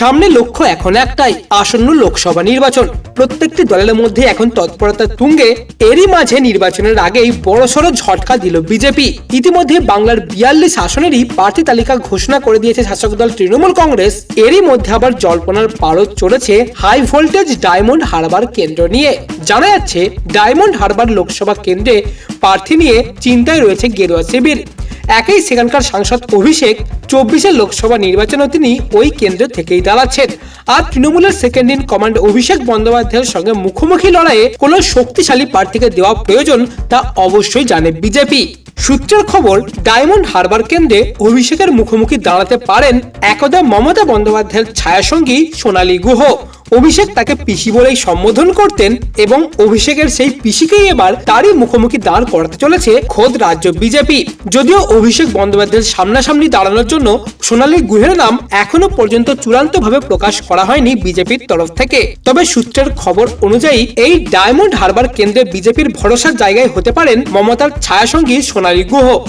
সামনে লক্ষ্য এখন একটাই, আসন্ন লোকসভা নির্বাচন। প্রত্যেকটি দলের মধ্যে এখন তৎপরতা তুঙ্গে এরই মাঝে নির্বাচনের আগেই বড়সড় ঝটকা দিল বিজেপি। ইতিমধ্যে বাংলার বিয়াল্লিশ আসনেরই প্রার্থী তালিকা ঘোষণা করে দিয়েছে শাসক দল তৃণমূল কংগ্রেস। এরই মধ্যে আবার জল্পনার পারদ চড়েছে হাই ভোল্টেজ ডায়মন্ড হারবার কেন্দ্র নিয়ে। জানা যাচ্ছে, ডায়মন্ড হারবার লোকসভা কেন্দ্রে প্রার্থী নিয়ে চিন্তায় রয়েছে গেরুয়া শিবির। একই সেখানকার সাংসদ অভিষেক চব্বিশের লোকসভা নির্বাচনে তিনি ওই কেন্দ্র থেকেই দাঁড়াচ্ছেন। আর তৃণমূলের সেকেন্ড ইন কমান্ড অভিষেক বন্দ্যোপাধ্যায়ের সঙ্গে মুখোমুখি লড়াইয়ে কোনো শক্তিশালী প্রার্থীকে দেওয়া প্রয়োজন তা অবশ্যই জানে বিজেপি। সূত্রের খবর, ডায়মন্ড হারবার কেন্দ্রে অভিষেকের মুখোমুখি দাঁড়াতে পারেন একদা মমতা বন্দ্যোপাধ্যায়ের ছায়াসঙ্গী সোনালী গুহ। অভিষেক তাকে পিসি বলেই সম্বোধন করতেন এবং অভিষেকের সেই পিসিকেই এবার তারই মুখোমুখি দাঁড় করাতে চলেছে খোদ রাজ্য বিজেপি। যদিও অভিষেক বন্দ্যোপাধ্যায়ের সামনাসামনি দাঁড়ানোর জন্য সোনালী গুহের নাম এখনও পর্যন্ত চূড়ান্তভাবে প্রকাশ করা হয়নি বিজেপির তরফ থেকে। তবে সূত্রের খবর অনুযায়ী এই ডায়মন্ড হারবার কেন্দ্রে বিজেপির ভরসার জায়গায় হতে পারেন মমতার ছায়াসঙ্গী সোনালী গুহ।